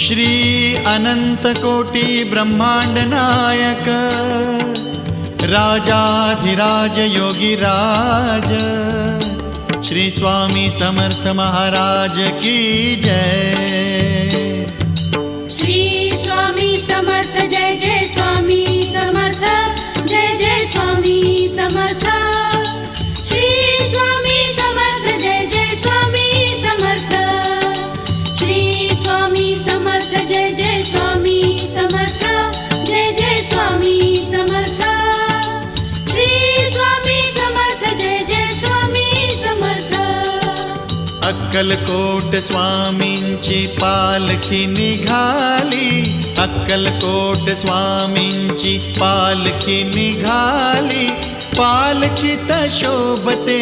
श्री अनंतकोटि ब्रह्मांड नायक राजाधिराज योगीराज श्री स्वामी समर्थ महाराज की जय। अक्कलकोट स्वामींची पालखी निघाली। अक्कलकोट स्वामींची पालखी निघाली। पालखीत शोभते